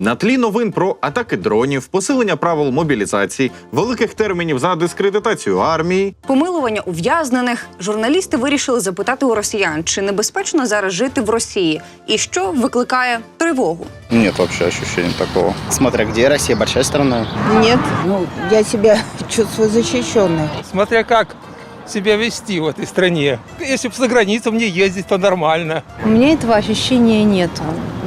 На тлі новин про атаки дронів, посилення правил мобілізації, великих термінів за дискредитацію армії, Помилування ув'язнених журналісти вирішили запитати у росіян, чи небезпечно зараз жити в Росії, і що викликає тривогу. Нет вообще ощущения такого. Смотря где, Россия большая страна. Нет, ну, я себя чувствую защищенной. смотря как себя вести в этой стране. Если бы за границу мне ездить, то нормально. У меня этого ощущения нет.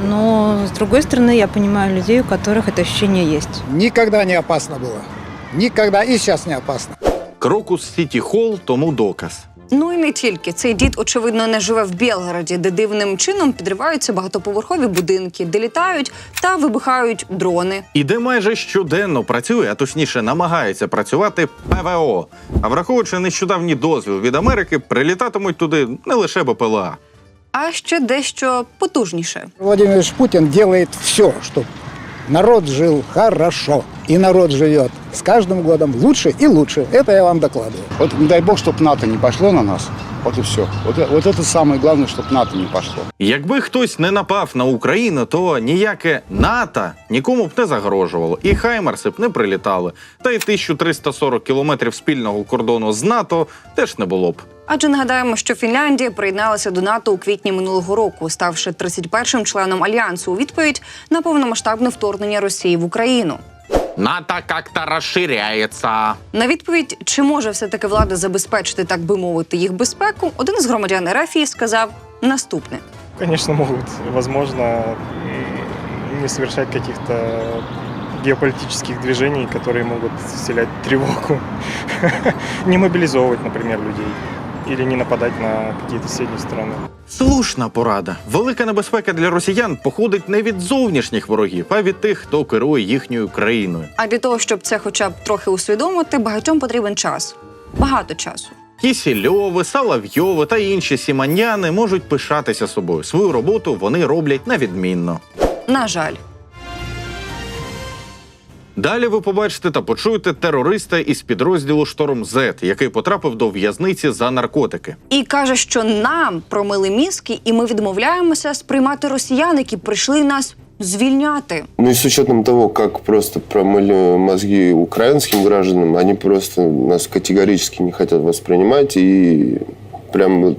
Но, с другой стороны, я понимаю людей, у которых это ощущение есть. Никогда не опасно было. Никогда и сейчас не опасно. Крокус Сіті Холл тому доказ. Ну і не тільки цей дід, очевидно, не живе в Білгороді, де дивним чином підриваються багатоповерхові будинки, де літають та вибухають дрони. І де майже щоденно працює, а точніше намагається працювати ПВО. А враховуючи нещодавній дозвіл від Америки, прилітатимуть туди не лише БПЛА. А ще дещо потужніше. Владимир Владимирович Путин делает все, чтобы народ жил хорошо. И народ живет с каждым годом лучше и лучше. Это я вам докладываю. Вот не дай бог, чтобы НАТО не пошло на нас. Вот и все. Вот, э- вот это самое главное, чтобы НАТО не пошло. Якби хтось не напав на Україну, то ніяке НАТО нікому б не загрожувало, і Хаймерси б не прилітали. Та й 1340 кілометрів спільного кордону з НАТО теж не було б. Адже нагадаємо, що Фінляндія приєдналася до НАТО у квітні минулого року, ставши 31-м членом альянсу у відповідь на повномасштабне вторгнення Росії в Україну. НАТО як-то розширяється. На відповідь, чи може все-таки влада забезпечити, так би мовити, їх безпеку, один з громадян РФ сказав наступне: Конечно, могут, возможно, не совершать каких-то геополитических движений, которые могут вселять тревогу. Не мобилизовывать, например, людей. Или не нападать на какие-то соседние страны. Слушна порада. Велика небезпека для росіян походить не від зовнішніх ворогів, а від тих, хто керує їхньою країною. а для того, щоб це хоча б трохи усвідомити, багатьом потрібен час. Багато часу. Кісільови, Салавйови та інші сіманяни можуть пишатися собою. Свою роботу вони роблять на відмінно. На жаль. Далі ви побачите та почуєте терориста із підрозділу Шторм З, який потрапив до в'язниці за наркотики. І каже, що нам промили мізки, і ми відмовляємося сприймати росіян, які прийшли нас звільняти. Ну и с учетом того, как просто промыли мозги украинским гражданам, они просто нас категорически не хотят воспринимать и прям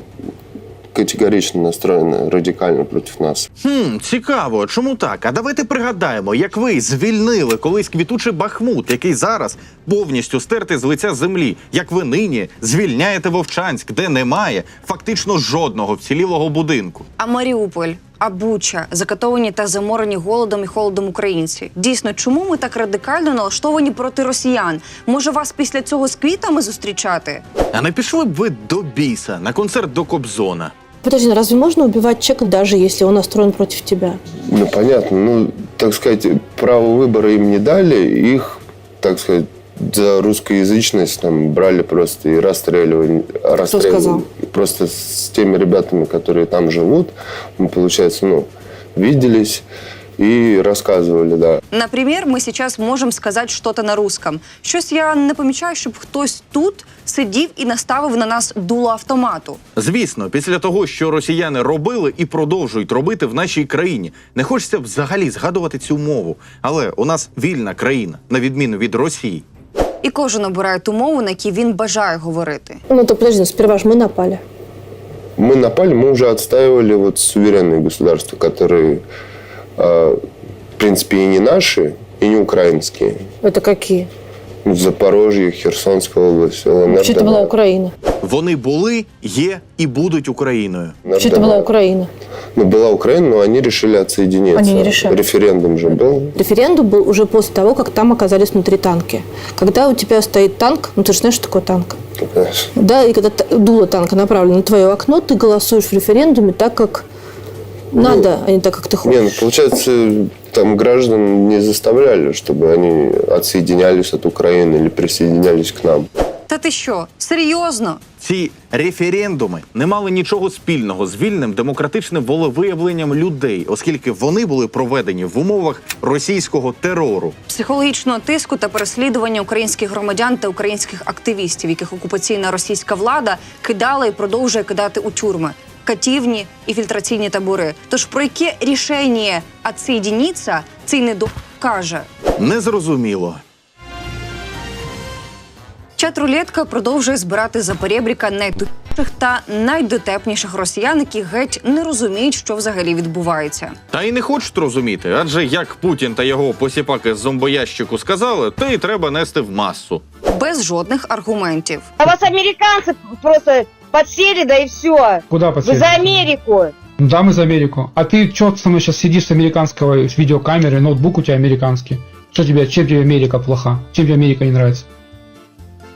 категорично настроєна радикально проти нас. Хм, цікаво, чому так? А давайте пригадаємо, як ви звільнили колись квітучий Бахмут, який зараз повністю стертий з лиця землі. Як ви нині звільняєте Вовчанськ, де немає фактично жодного вцілілого будинку. А Маріуполь, а Буча, закатовані та заморені голодом і холодом українці. Дійсно, чому ми так радикально налаштовані проти росіян? Може, вас після цього з квітами зустрічати? А не пішли б ви до біса на концерт до Кобзона? Подожди, ну разве можно убивать человека, даже если он настроен против тебя? Ну, понятно. Ну, так сказать, право выбора им не дали. Их, так сказать, за русскоязычность там брали просто и расстреливали. расстреливали. сказал? Просто с теми ребятами, которые там живут, мы, получается, ну, виделись и рассказывали, да. Наприклад, ми зараз можемо сказати щось на русском. Щось я не помічаю, щоб хтось тут сидів і наставив на нас дуло автомату. Звісно, після того, що росіяни робили і продовжують робити в нашій країні, не хочеться взагалі згадувати цю мову. Але у нас вільна країна, на відміну від Росії. І кожен обирає ту мову, на якій він бажає говорити. Ну, то подожди, ну, сперва же мы напали. Мы напали, мы уже отстаивали вот суверенные государства, которые, э, в принципе, и не наши, и не украинские. Это какие? Запорожье, Херсонская область, ЛНР. Вообще это была ДНР. Украина. Вони були, є і будуть Україною. Вообще это была Украина. Ну, была Украина, но они решили отсоединиться. Они не решали. Референдум же был. Референдум был уже после того, как там оказались внутри танки. Когда у тебя стоит танк, ну ты же знаешь, что такое танк? Понимаешь? Да, и когда дуло танка направлено на твое окно, ты голосуешь в референдуме так, как надо, а не так, как ты Не, ну, хочешь. получается, там граждан не заставляли, чтобы они отсоединялись от Украины или присоединялись к нам. Та ти що? Серйозно? Ці референдуми не мали нічого спільного з вільним демократичним волевиявленням людей, оскільки вони були проведені в умовах російського терору. Психологічного тиску та переслідування українських громадян та українських активістів, яких окупаційна російська влада кидала і продовжує кидати у тюрми. катівні і фільтраційні табори. Тож про яке рішення «отсоединиться» цей недо каже. Незрозуміло. Чат-рулетка продовжує збирати за перебріка найтупіших та найдотепніших росіян, які геть не розуміють, що взагалі відбувається. Та й не хочуть розуміти, адже як Путін та його посіпаки з зомбоящику сказали, те й треба нести в масу. Без жодних аргументів. А вас американцы просто подсели, да и все. Куда Вы за Америку. Ну да, мы за Америку. А ты что со мной сейчас сидишь с американского видеокамеры, ноутбук у тебя американский? Что тебе, чем тебе Америка плоха? Чем тебе Америка не нравится?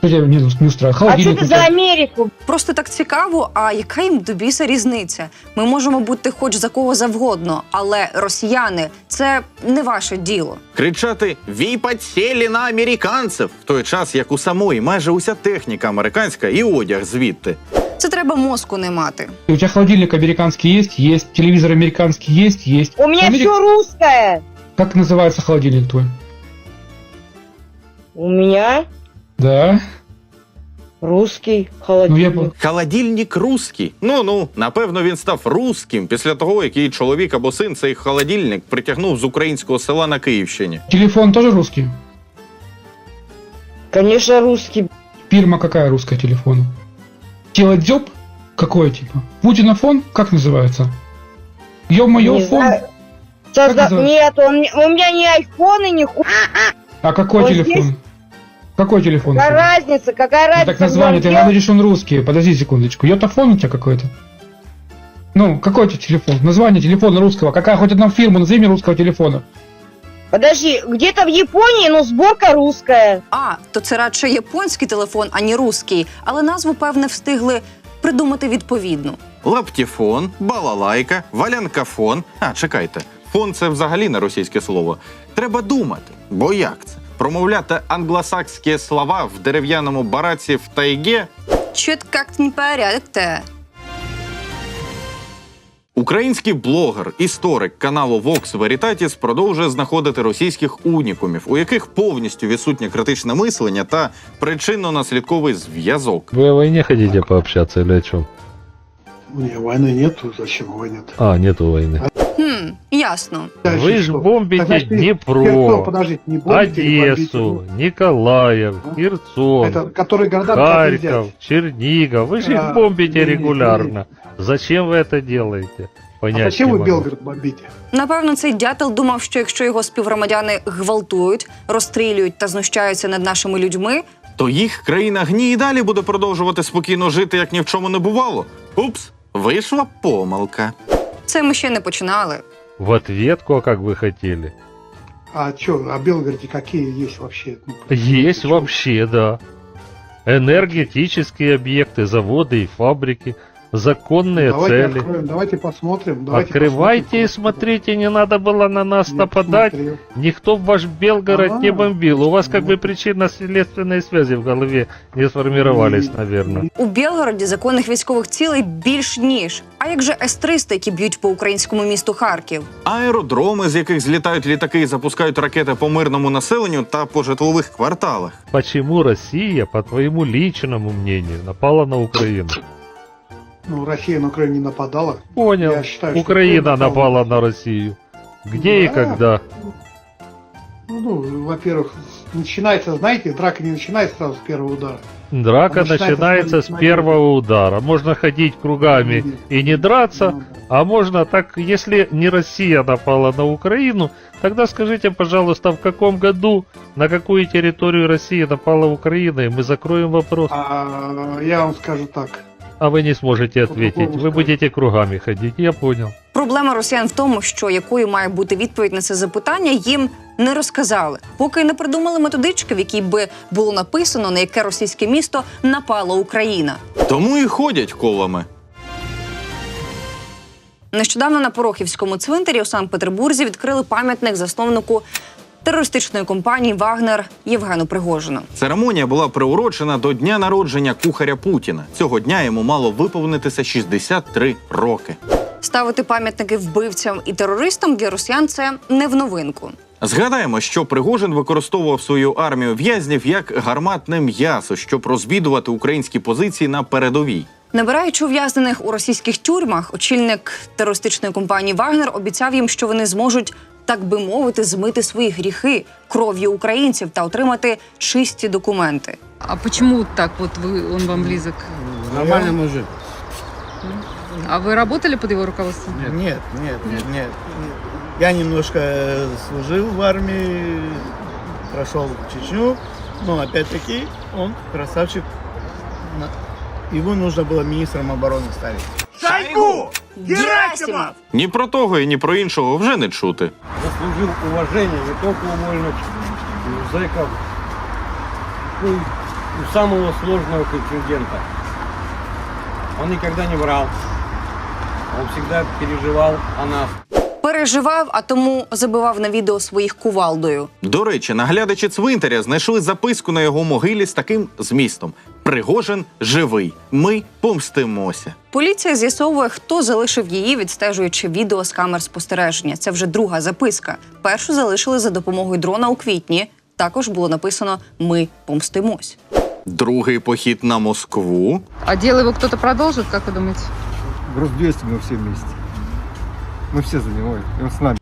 А ты у за Америку? Просто так цікаво, а яка їм до біса різниця? Ми можемо бути хоч за кого завгодно, але росіяни це не ваше діло. Кричати «Вій подсєлі на американців в той час, як у самої майже уся техніка американська і одяг звідти. Це треба мозку не мати. У тебя холодильник американский есть? Есть. Телевизор американский есть? Есть. У меня Америк- все русское. Как называется холодильник твой? У меня Да. русский Ну я холодильник. был. Холодильник русський. Ну ну, напевно, він став русським після того, як її чоловік або син цей холодильник притягнув з українського села на Київщині. Телефон тоже русский? Конечно, русский. Фирма какая русская телефона? Телодзёб? Какой типа? Путинофон? Как называется? Ё-моё, Не фон? знаю. Созда- Как называется? Нет, он, не- у меня ни айфоны, ни ху... А какой Вот телефон? здесь- Какой телефон? Какая разница, какая Ну, разница? так название, ты говоришь, он русский. Подожди секундочку. Йотафон у тебя какой-то? Ну, какой у тебя телефон? Название телефона русского. Какая хоть одна фирма, назови мне русского телефона. Подожди, где-то в Японии, но сборка русская. А, то це радше японський телефон, а не руський, але назву, певне, встигли придумати відповідну. Лаптіфон, балалайка, валянкафон. А, чекайте, фон це взагалі не російське слово. Треба думати, бо як це? Промовляти англосакські слова в дерев'яному бараці в тайге Чет як не порядок-то. Український блогер, історик каналу Vox Veritatis продовжує знаходити російських унікумів, у яких повністю відсутнє критичне мислення та причинно-наслідковий зв'язок. Вы о войне хотите пообщаться или о чем? Не, войны нету, зачем войны А, нету войны. Хм, ясно. Вы ж бомбите Днепро, Одессу, Николаев, Херсон, которые Харьков, Чернигов. Вы же их А, бомбите не, не, регулярно. Зачем вы это делаете? Понять не могу. бомбите? Напевно, цей дятел думав, що якщо його співгромадяни гвалтують, розстрілюють та знущаються над нашими людьми, То їх країна гні і далі буде продовжувати спокійно жити, як ні в чому не бувало. Упс, вийшла помилка. це ми ще не починали. В ответку, а как вы хотели? А что, а Белгороде какие есть вообще? Есть вообще, да. Энергетические объекты, заводы и фабрики, законные цели. давайте посмотрим. Открывайте и смотрите, не надо было на нас нападать. Никто в ваш Белгород не А, бомбил. У вас как ну. бы причинно-следственные связи в голове не сформировались, наверное. У Білгороді законних військових цілей більш ніж. А як же С-300, які б'ють по українському місту Харків? Аеродроми, з яких злітають літаки і запускають ракети по мирному населенню та по житлових кварталах. Почему Россия, по твоему личному мнению, напала на Украину? Ну, Россия на Украину не нападала. Понял. Я считаю, что Украина Украина напала на Россию. Где и Да. когда? Ну, во-первых, начинается, знаете, драка не начинается сразу с первого удара. Драка Она считается начинается с с первого удара. Можно ходить кругами и не драться, Ну, да. А можно так, если не Россия напала на Украину, тогда скажите, пожалуйста, в каком году, на какую территорию России напала Украина, и мы закроем вопрос. А я вам скажу так. А вы не сможете ответить, вы будете кругами ходить, я понял. Проблема росіян в тому, що якою має бути відповідь на це запитання, їм не розказали, поки не придумали методички, в якій би було написано, на яке російське місто напала Україна. Тому і ходять колами. Нещодавно на Порохівському цвинтарі у Санкт-Петербурзі відкрили пам'ятник засновнику терористичної компанії Вагнер Євгену Пригожину. Церемонія була приурочена до дня народження кухаря Путіна. Цього дня йому мало виповнитися 63 роки. Ставити пам'ятники вбивцям і терористам для росіян це не в новинку. Згадаємо, що Пригожин використовував свою армію в'язнів як гарматне м'ясо, щоб розвідувати українські позиції на передовій. Набираючи ув'язнених у російських тюрмах, очільник терористичної компанії Вагнер обіцяв їм, що вони зможуть, так би мовити, змити свої гріхи кров'ю українців та отримати чисті документи. А почему так вот вы, он вам близок? Нормальный мужик. А вы работали под его руководством? Нет, нет, нет, нет. Я немножко э, служил в армии, прошел Чечню, но опять-таки он красавчик. На- Его нужно было министром обороны ставить. Герасимов! Ні про того і ні про іншого вже не чути. Заслужил уважение не только у у зэков, ну, у самого сложного контингента. Он никогда не врал. Он всегда переживал о нас. Переживав, а тому забивав на відео своїх кувалдою. До речі, наглядачі цвинтаря знайшли записку на його могилі з таким змістом: Пригожин живий. Ми помстимося. Поліція з'ясовує, хто залишив її, відстежуючи відео з камер спостереження. Це вже друга записка. Першу залишили за допомогою дрона у квітні. Також було написано Ми помстимось. Другий похід на Москву. А дело его кто-то продолжит, как вы думаете? Груз 200 мы все вместе. Мы все за него, и он с нами.